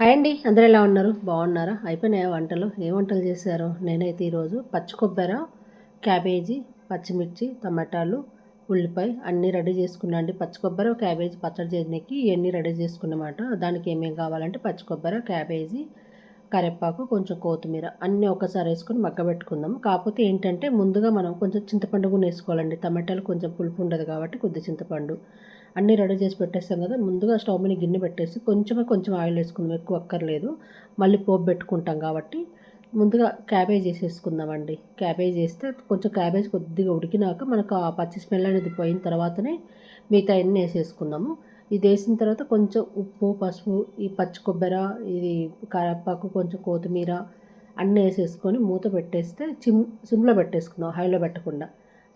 Hi అండి. అందరూ ఎలా ఉన్నారు? బాగున్నారా? అయిపోయినాయా వంటలు? ఏ వంటలు చేశారు? నేనైతే ఈరోజు పచ్చి కొబ్బరి క్యాబేజీ పచ్చిమిర్చి టమాటాలు ఉల్లిపాయ అన్నీ రెడీ చేసుకున్నా అండి. పచ్చి కొబ్బరి క్యాబేజీ పచ్చడి చేయడానికి ఇవన్నీ రెడీ చేసుకున్నమాట. దానికి ఏమేమి కావాలంటే పచ్చి కొబ్బరి క్యాబేజీ కరివేపాకు కొంచెం కొత్తిమీర అన్నీ ఒకసారి వేసుకొని మగ్గబెట్టుకుందాం. కాకపోతే ఏంటంటే ముందుగా మనం కొంచెం చింతపండు కూడా వేసుకోవాలండి. టమాటాలు కొంచెం పులుపు ఉండదు కాబట్టి కొద్ది చింతపండు అన్నీ రెడీ చేసి పెట్టేస్తాం కదా. ముందుగా స్టవ్ మీద గిన్నె పెట్టేసి కొంచెమే కొంచెం ఆయిల్ వేసుకుందాం ఎక్కువ అక్కర్లేదు. మళ్ళీ పోపు పెట్టుకుంటాం కాబట్టి ముందుగా క్యాబేజ్ వేసేసుకుందామండి. క్యాబేజ్ వేస్తే కొంచెం క్యాబేజ్ కొద్దిగా ఉడికినాక మనకు ఆ పచ్చి స్మెల్ అనేది పోయిన తర్వాతనే మిగతా అన్నీ వేసేసుకుందాము. ఇది వేసిన తర్వాత కొంచెం ఉప్పు పసుపు ఈ పచ్చి కొబ్బరి ఇది కరపాకు కొంచెం కొత్తిమీర అన్నీ వేసేసుకొని మూత పెట్టేస్తే చిమ్ సిమ్లో పెట్టేసుకుందాం హైలో పెట్టకుండా.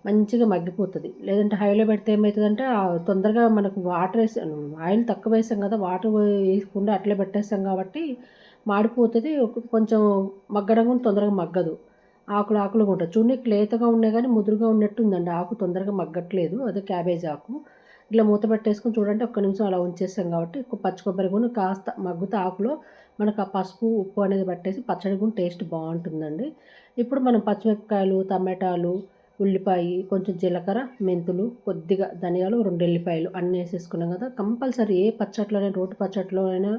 మంచిగా మగ్గిపోతుంది. లేదంటే హైలో పెడితే ఏమవుతుందంటే తొందరగా మనకు వాటర్ వేసి ఆయిల్ తక్కువ వేసాం కదా వాటర్ వేయకుండా అట్లే పెట్టేస్తాం కాబట్టి మాడిపోతుంది కొంచెం మగ్గడం కూడా తొందరగా మగ్గదు. ఆకులు ఆకులుగా ఉంటుంది చూడండి లేతగా ఉన్నాయి కానీ ముదురుగా ఉన్నట్టు ఉందండి. ఆకు తొందరగా మగ్గట్లేదు. అదే క్యాబేజ్ ఆకు. ఇట్లా మూత పెట్టేసుకుని చూడండి ఒక్క నిమిషం అలా ఉంచేస్తాం కాబట్టి పచ్చి కొబ్బరి కూడా కాస్త మగ్గుతా ఆకులో మనకు ఆ పసుపు ఉప్పు అనేది పట్టేసి పచ్చడి కూడా టేస్ట్ బాగుంటుందండి. ఇప్పుడు మనం పచ్చిమిరపకాయలు టమాటాలు ఉల్లిపాయ కొంచెం జీలకర్ర మెంతులు కొద్దిగా ధనియాలు రెండు ఎల్లిపాయలు అన్నీ వేసేసుకున్నాం కదా కంపల్సరీ ఏ పచ్చట్లోనే రోటి పచ్చట్లో అయినా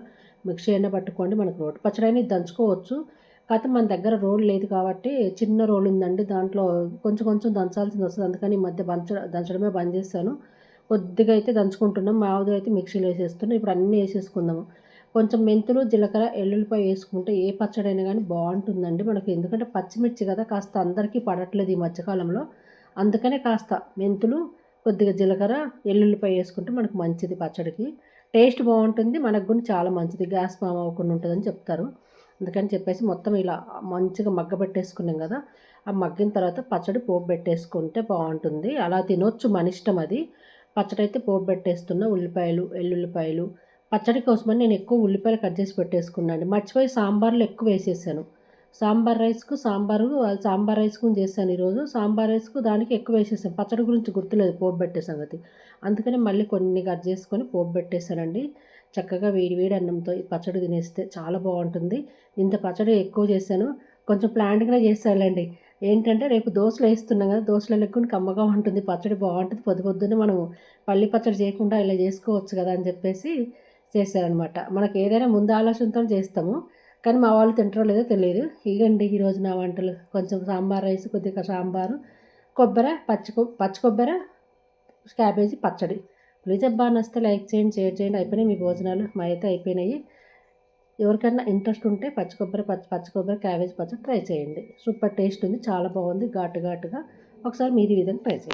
మిక్సీ అయినా పట్టుకోండి మనకు రోటి పచ్చడి అయినా దంచుకోవచ్చు. కాకపోతే మన దగ్గర రోల్ లేదు కాబట్టి చిన్న రోల్ ఉందండి దాంట్లో కొంచెం కొంచెం దంచాల్సింది వస్తుంది. అందుకని ఈ మధ్య దంచ దంచడమే బంద్ చేస్తాను కొద్దిగా అయితే దంచుకుంటున్నాం. మావుది అయితే మిక్సీలో వేసేస్తున్నాం. ఇప్పుడు అన్నీ వేసేసుకుందాము. కొంచెం మెంతులు జీలకర్ర ఎల్లుల్లిపాయ వేసుకుంటే ఏ పచ్చడి అయినా కానీ బాగుంటుందండి మనకి. ఎందుకంటే పచ్చిమిర్చి కదా కాస్త అందరికీ పడట్లేదు ఈ మధ్యకాలంలో. అందుకనే కాస్త మెంతులు కొద్దిగా జీలకర్ర ఎల్లుల్లిపాయ వేసుకుంటే మనకు మంచిది పచ్చడికి. టేస్ట్ బాగుంటుంది. మనకు కూడా చాలా మంచిది. గ్యాస్ ఫామ్ అవ్వకుండా ఉంటుందని చెప్తారు. అందుకని చెప్పేసి మొత్తం ఇలా మంచిగా మగ్గబెట్టేసుకున్నాం కదా. ఆ మగ్గిన తర్వాత పచ్చడి పోపు పెట్టేసుకుంటే బాగుంటుంది. అలా తినొచ్చు మన ఇష్టం అది. పచ్చడి అయితే పోపు పెట్టేస్తున్న ఉల్లిపాయలు ఎల్లుల్లిపాయలు. పచ్చడి కోసమని నేను ఎక్కువ ఉల్లిపాయలు కట్ చేసి పెట్టేసుకున్నాను. మర్చిపోయి సాంబార్లో ఎక్కువ వేసేసాను. సాంబార్ రైస్కు సాంబారు సాంబార్ రైస్కు చేశాను ఈరోజు. సాంబార్ రైస్కు దానికి ఎక్కువ వేసేసాను. పచ్చడి గురించి గుర్తులేదు పోపు పెట్టే సంగతి. అందుకని మళ్ళీ కొన్ని కట్ చేసుకొని పోపు పెట్టేశానండి. చక్కగా వేడి వేడి అన్నంతో ఈ పచ్చడి తినేస్తే చాలా బాగుంటుంది. ఇంత పచ్చడి ఎక్కువ చేశాను. కొంచెం ప్లాంట్గానే చేస్తానులేండి ఏంటంటే రేపు దోశలు వేస్తున్నాం కదా దోశలు ఎక్కువ కమ్మగా ఉంటుంది పచ్చడి బాగుంటుంది పొద్దు పొద్దున్నే మనం పల్లి పచ్చడి చేయకుండా ఇలా చేసుకోవచ్చు కదా అని చెప్పేసి చేశారనమాట మనకి ఏదైనా ముందు ఆలోచనతో చేస్తాము కానీ మా వాళ్ళు తింటారో లేదో తెలియదు. ఇగండి ఈరోజు నా వంటలు. కొంచెం సాంబార్ రైస్ కొద్దిగా సాంబారు కొబ్బరి పచ్చి పచ్చి కొబ్బరి క్యాబేజీ పచ్చడి. ప్లీజ్ అబ్బా నస్తే లైక్ చేయండి షేర్ చేయండి. అయిపోయినాయి మీ భోజనాలు. మా అయితే అయిపోయినాయి. ఎవరికైనా ఇంట్రెస్ట్ ఉంటే పచ్చి కొబ్బరి పచ్చి పచ్చి కొబ్బరి క్యాబేజ్ పచ్చడి ట్రై చేయండి. సూపర్ టేస్ట్ ఉంది చాలా బాగుంది ఘాటు ఘాటుగా. ఒకసారి మీరు ఈ విధంగా ట్రై చేయండి.